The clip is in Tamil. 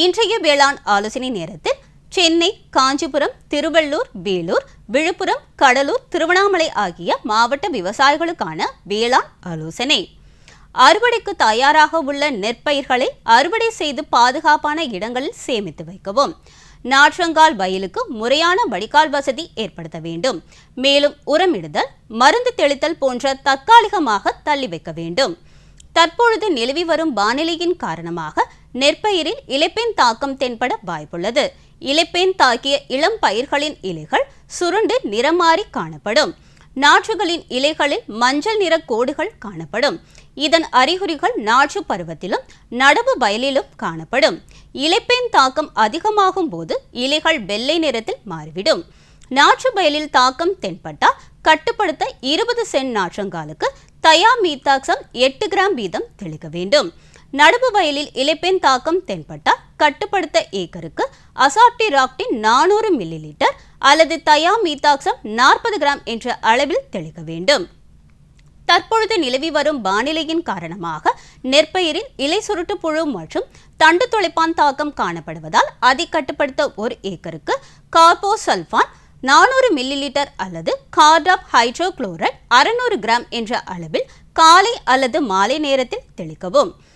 இன்றைய வேளாண் ஆலோசனை நேரத்தில் சென்னை காஞ்சிபுரம் திருவள்ளூர் வேலூர் விழுப்புரம் கடலூர் திருவண்ணாமலை ஆகிய மாவட்ட விவசாயிகளுக்கான வேளாண் ஆலோசனை. அறுவடைக்கு தயாராக உள்ள நெற்பயிர்களை அறுவடை செய்து பாதுகாப்பான இடங்களில் சேமித்து வைக்கவும். நாற்றங்கால் வயலுக்கு முறையான வடிகால் வசதி ஏற்படுத்த வேண்டும். மேலும் உரமிடுதல் மருந்து தெளித்தல் போன்ற தற்காலிகமாக தள்ளி வைக்க வேண்டும். தற்பொழுது நிலவி வரும் வானிலையின் காரணமாக நெற்பயிரில் இலைப்பேன் தாக்கம் தென்பட வாய்ப்புள்ளது. இலைப்பேன் தாக்கிய இளம் பயிர்களின் இலைகள் சுருண்டு நிறமாறி காணப்படும். நாற்றுகளின் இலைகளில் மஞ்சள் நிற கோடுகள் காணப்படும். இதன் அறிகுறிகள் நாற்று பருவத்திலும் நடவு வயலிலும் காணப்படும். இலைப்பேன் தாக்கம் அதிகமாகும் போது இலைகள் வெள்ளை நிறத்தில் மாறிவிடும். நாற்று வயலில் தாக்கம் தென்பட்டால் கட்டுப்படுத்த இருபது சென்ட் நாற்றங்காலுக்கு தயாமீத்தாக்சம் எட்டு கிராம் வீதம் தெளிக்க வேண்டும். நடவு வயலில் இலைப்பெண் தாக்கம் தென்பட்டால் கட்டுப்படுத்த ஏக்கருக்கு அசாப்டி ராக்டின் நானூறு மில்லி லிட்டர் அல்லது தயாமீத்தாக்சம் நாற்பது கிராம் என்ற அளவில் தெளிக்க வேண்டும். தற்பொழுது நிலவி வரும் வானிலையின் காரணமாக நெற்பயிரில் இலை சுருட்டு புழு மற்றும் தண்டு தொலைப்பான் தாக்கம் காணப்படுவதால் அதை கட்டுப்படுத்த ஒரு ஏக்கருக்கு கார்போசல்ஃபான் நானூறு மில்லி லிட்டர் அல்லது கார்டாப் ஹைட்ரோகுளோரைட் அறுநூறு கிராம் என்ற அளவில் காலை அல்லது மாலை நேரத்தில் தெளிக்கவும்.